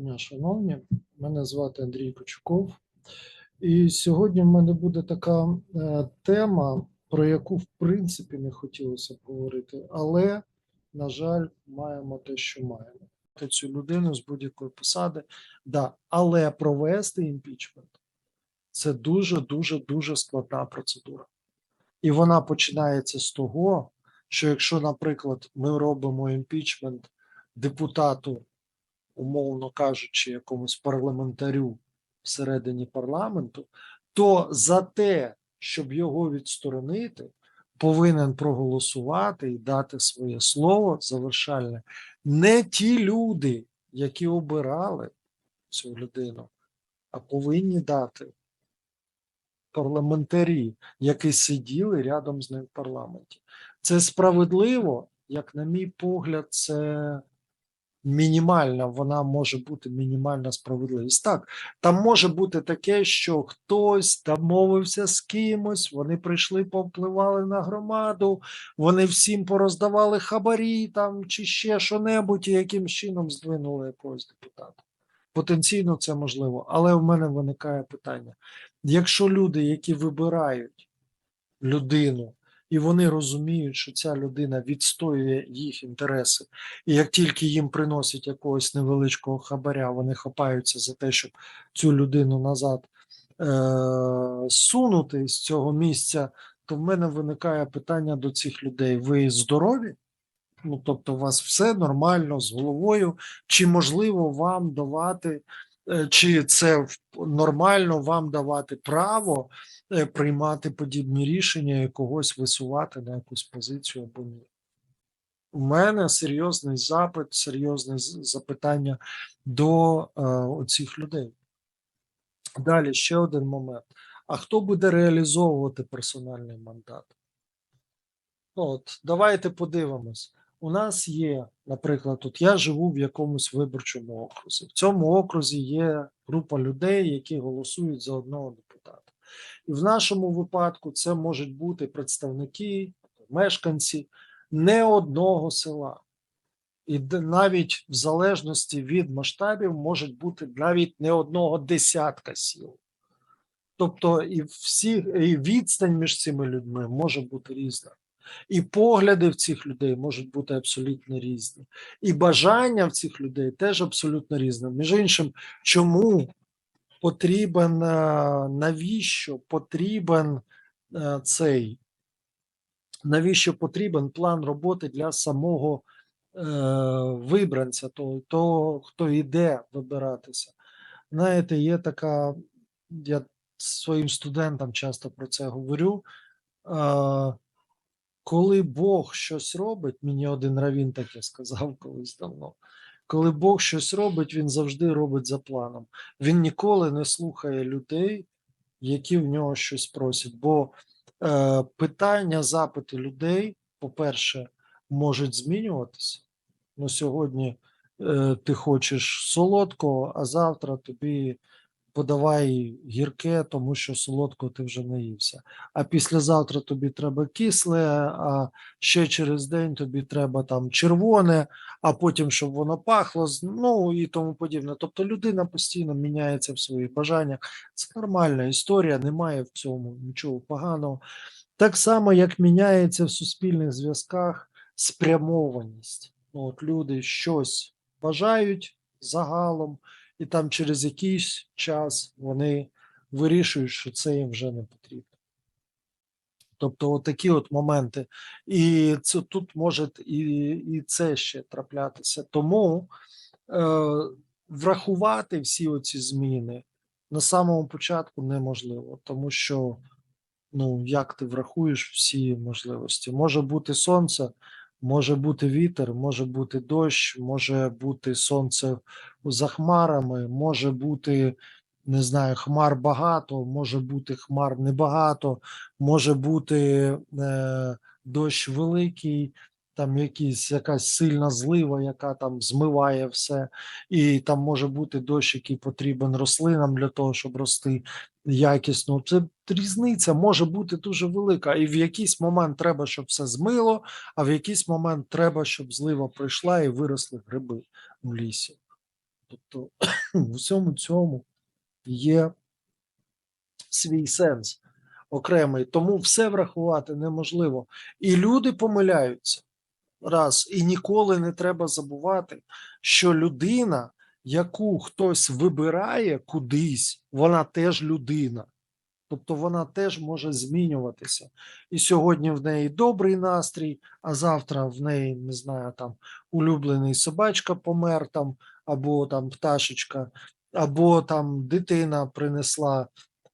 Дня, шановні. Мене звати Андрій Кочуков. І сьогодні в мене буде така е, тема, про яку в принципі не хотілося б говорити, але, на жаль, маємо те, що маємо. Цю людину з будь-якої посади, да, але провести імпічмент це дуже, дуже, дуже складна процедура. І вона починається з того, що якщо, наприклад, ми робимо імпічмент депутату умовно кажучи, якомусь парламентарю всередині парламенту, то за те, щоб його відсторонити, повинен проголосувати і дати своє слово завершальне не ті люди, які обирали цю людину, а повинні дати парламентарі, які сиділи рядом з ним в парламенті. Це справедливо, як на мій погляд, це мінімальна, вона може бути мінімальна справедливість. Так, там може бути таке, що хтось домовився з кимось, вони прийшли, повпливали на громаду, вони всім пороздавали хабарі там чи ще що-небудь, і якимсь чином здвинули якогось депутата. Потенційно це можливо, але в мене виникає питання: якщо люди, які вибирають людину, і вони розуміють, що ця людина відстоює їх інтереси, і як тільки їм приносять якогось невеличкого хабаря, вони хапаються за те, щоб цю людину назад е- сунути з цього місця, то в мене виникає питання до цих людей: ви здорові? Ну, тобто, у вас все нормально з головою, чи можливо вам давати, чи це нормально вам давати право е, приймати подібні рішення і когось висувати на якусь позицію або ні? У мене серйозний запит, серйозне запитання до е, оцих людей. Далі ще один момент. А хто буде реалізовувати персональний мандат? Ну, От, давайте подивимось. У нас є, наприклад, тут я живу в якомусь виборчому окрузі. В цьому окрузі є група людей, які голосують за одного депутата. І в нашому випадку це можуть бути представники, мешканці не одного села. І навіть в залежності від масштабів можуть бути навіть не одного десятка сіл. Тобто, і всі і відстань між цими людьми може бути різна. І погляди в цих людей можуть бути абсолютно різні. І бажання в цих людей теж абсолютно різне. Між іншим, чому потрібен, е, навіщо потрібен е, цей, навіщо потрібен план роботи для самого е, вибранця, того, того, хто йде вибиратися? Знаєте, є така, я своїм студентам часто про це говорю. Е, коли Бог щось робить, мені один равін таке сказав колись давно. Коли Бог щось робить, він завжди робить за планом. Він ніколи не слухає людей, які в нього щось просять. Бо е, питання, запити людей, по-перше, можуть змінюватися. Ну, сьогодні е, ти хочеш солодкого, а завтра тобі подавай гірке, тому що солодкого ти вже наївся. А післязавтра тобі треба кисле, а ще через день тобі треба там червоне, а потім, щоб воно пахло, ну і тому подібне. Тобто людина постійно міняється в своїх бажаннях. Це нормальна історія, немає в цьому нічого поганого. Так само, як міняється в суспільних зв'язках спрямованість. Ну, от люди щось бажають загалом, і там через якийсь час вони вирішують, що це їм вже не потрібно. Тобто, от такі от моменти. І це тут може і, і це ще траплятися. Тому е, врахувати всі оці зміни на самому початку неможливо, тому що ну, як ти врахуєш всі можливості? Може бути сонце, може бути вітер, може бути дощ, може бути сонце за хмарами, може бути, не знаю, хмар багато, може бути хмар небагато, може бути е, дощ великий, там якийсь, якась сильна злива, яка там змиває все, і там може бути дощ, який потрібен рослинам для того, щоб рости якісно. Це різниця може бути дуже велика. І в якийсь момент треба, щоб все змило, а в якийсь момент треба, щоб злива пройшла і виросли гриби в лісі. Тобто в усьому цьому є свій сенс окремий, тому все врахувати неможливо. І люди помиляються раз, і ніколи не треба забувати, що людина, яку хтось вибирає кудись, вона теж людина. Тобто вона теж може змінюватися. І сьогодні в неї добрий настрій, а завтра в неї, не знаю, там улюблений собачка помер там, або там пташечка, або там дитина принесла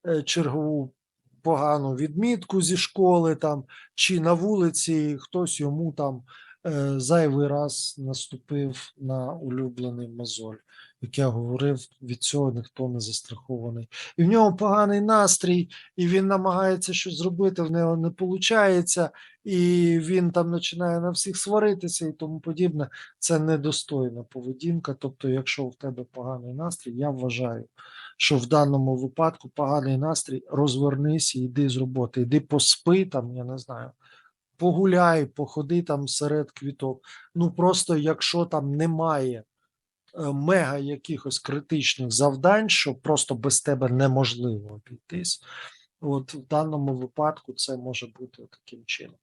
е, чергову погану відмітку зі школи, там, чи на вулиці хтось йому там е, зайвий раз наступив на улюблений мозоль. Як я говорив, від цього ніхто не застрахований. І в нього поганий настрій, і він намагається щось зробити, в нього не виходить, і він там починає на всіх сваритися і тому подібне. Це недостойна поведінка. Тобто, якщо в тебе поганий настрій, я вважаю, що в даному випадку поганий настрій, розвернись і йди з роботи, йди поспи там, я не знаю. Погуляй, походи там серед квіток. Ну просто якщо там немає мега якихось критичних завдань, що просто без тебе неможливо обійтись. От в даному випадку це може бути таким чином.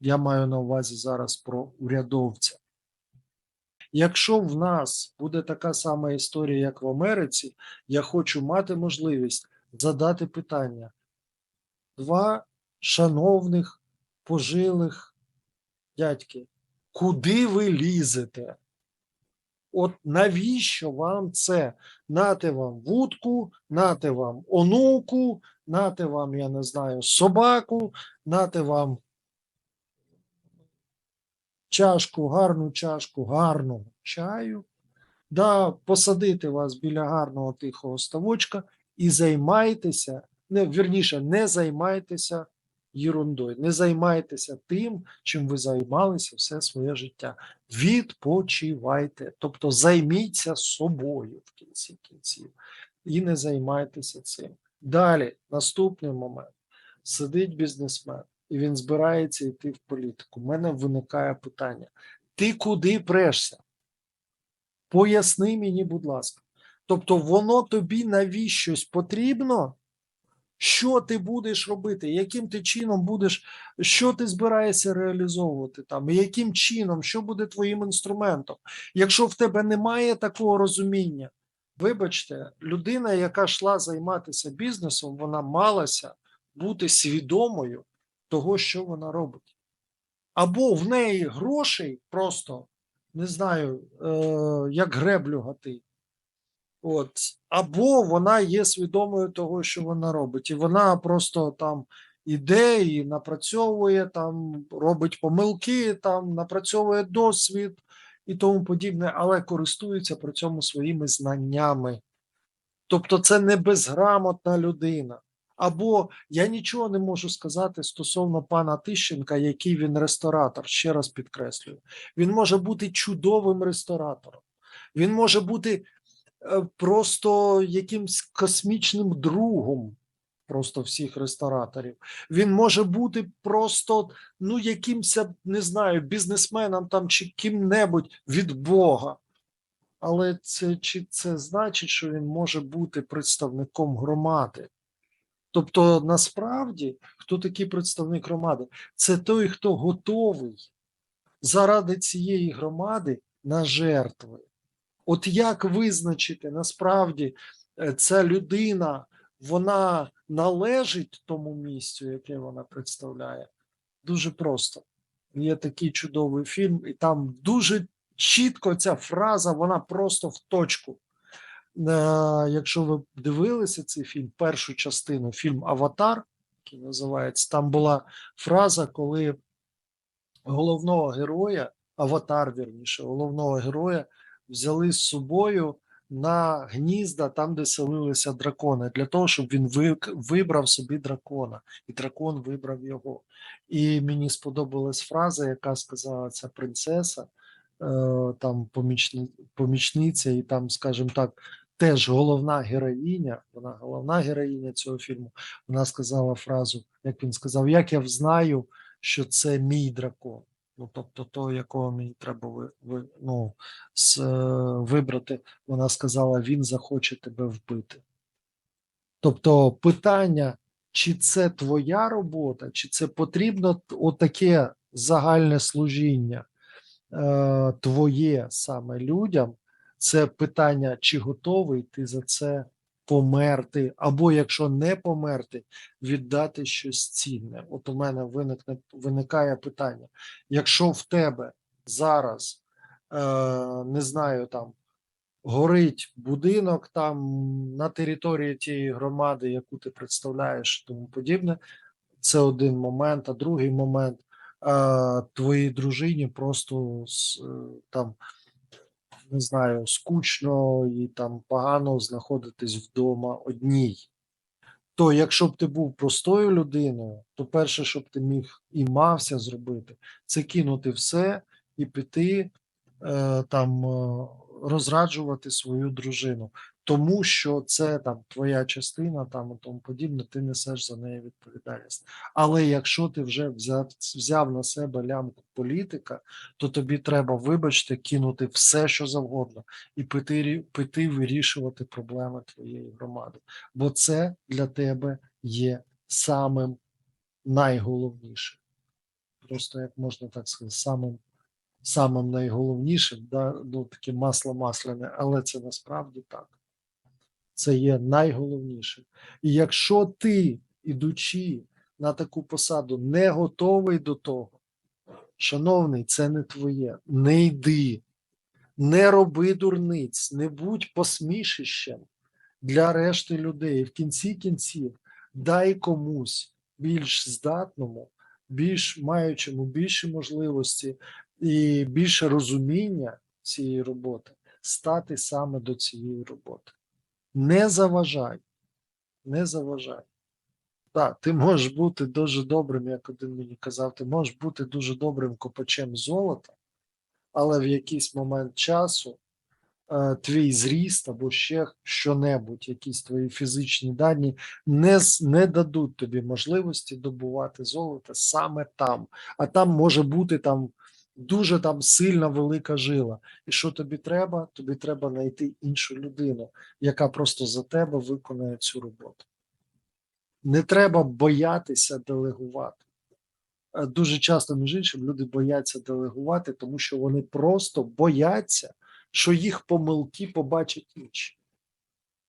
Я маю на увазі зараз про урядовця. Якщо в нас буде така сама історія, як в Америці, я хочу мати можливість задати питання. Два шановних, пожилих дядьки, куди ви лізете? От навіщо вам це? Нате вам вудку, нате вам онуку, нате вам, я не знаю, собаку, нате вам чашку, гарну чашку, гарного чаю, да, посадити вас біля гарного тихого ставочка і займайтеся, не, вірніше, не займайтеся ерундою, не займайтеся тим, чим ви займалися все своє життя. Відпочивайте, тобто займіться собою в кінці кінців і не займайтеся цим. Далі, наступний момент. Сидить бізнесмен, і він збирається йти в політику. У мене виникає питання: ти куди прешся? Поясни мені, будь ласка. Тобто, воно тобі навіщось потрібно? Що ти будеш робити? Яким ти чином будеш, що ти збираєшся реалізовувати там? Яким чином, що буде твоїм інструментом? Якщо в тебе немає такого розуміння, вибачте, людина, яка йшла займатися бізнесом, вона малася бути свідомою того, що вона робить. Або в неї грошей просто не знаю, е, як греблю гати. От, або вона є свідомою того, що вона робить, і вона просто там іде і напрацьовує, там робить помилки, там напрацьовує досвід і тому подібне, але користується при цьому своїми знаннями. Тобто, це не безграмотна людина. Або я нічого не можу сказати стосовно пана Тищенка, який він ресторатор, ще раз підкреслюю. Він може бути чудовим ресторатором, він може бути просто якимсь космічним другом просто всіх рестораторів. Він може бути просто ну якимсь, не знаю, бізнесменом там чи ким-небудь від Бога. Але це чи це значить, що він може бути представником громади? Тобто, насправді, хто такий представник громади? Це той, хто готовий заради цієї громади на жертви. От як визначити насправді е, ця людина, вона належить тому місцю, яке вона представляє? Дуже просто. Є такий чудовий фільм, і там дуже чітко ця фраза, вона просто в точку. Е, якщо ви дивилися цей фільм, першу частину, фільм Аватар, який називається, там була фраза, коли головного героя, аватар, вірніше, головного героя взяли з собою на гнізда там, де селилися дракони, для того, щоб він вибрав собі дракона, і дракон вибрав його. І мені сподобалась фраза, яка сказала ця принцеса, е, там помічни, помічниця, і там, скажімо так, теж головна героїня, вона головна героїня цього фільму. Вона сказала фразу, як він сказав: Як я знаю, що це мій дракон. Ну, тобто, то, якого мені треба ви, ви, ну, з, е, вибрати, вона сказала, він захоче тебе вбити. Тобто, питання, чи це твоя робота, чи це потрібно отаке загальне служіння е, твоє саме людям, це питання, чи готовий ти за це померти, або якщо не померти, віддати щось цінне. От у мене виникне виникає питання: якщо в тебе зараз е, не знаю там. Горить будинок там на території тієї громади, яку ти представляєш, тому подібне. Це один момент. А другий момент е, твоїй дружині просто е, там не знаю, скучно і там погано знаходитись вдома одній. То якщо б ти був простою людиною, то перше, що б ти міг і мався зробити, це кинути все і піти е, там е, розраджувати свою дружину, тому що це там твоя частина, там і тому подібне, ти несеш за неї відповідальність. Але якщо ти вже взяв, взяв на себе лямку політика, то тобі треба, вибачте, кинути все, що завгодно, і піти, рі- піти вирішувати проблеми твоєї громади. Бо це для тебе є самим найголовнішим. Просто як можна так сказати, самим, самим найголовнішим, да, ну таке масло масляне, але це насправді так. Це є найголовнішим. І якщо ти, ідучи на таку посаду, не готовий до того, шановний, це не твоє. Не йди, не роби дурниць, не будь посмішищем для решти людей. В кінці кінців дай комусь більш здатному, більш маючому більше можливості і більше розуміння цієї роботи, стати саме до цієї роботи. Не заважай, не заважай. Так, ти можеш бути дуже добрим, як один мені казав, ти можеш бути дуже добрим копачем золота, але в якийсь момент часу е, твій зріст або ще що-небудь, якісь твої фізичні дані не, не дадуть тобі можливості добувати золото саме там. А там може бути там дуже там сильна велика жила. І що тобі треба? Тобі треба знайти іншу людину, яка просто за тебе виконає цю роботу. Не треба боятися делегувати. Е, Дуже часто, між іншим, люди бояться делегувати, тому що вони просто бояться, що їх помилки побачать інші.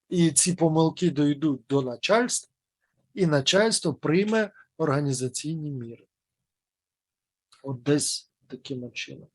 І ці помилки дійдуть до начальства, і начальство прийме організаційні міри. От десь таким чином.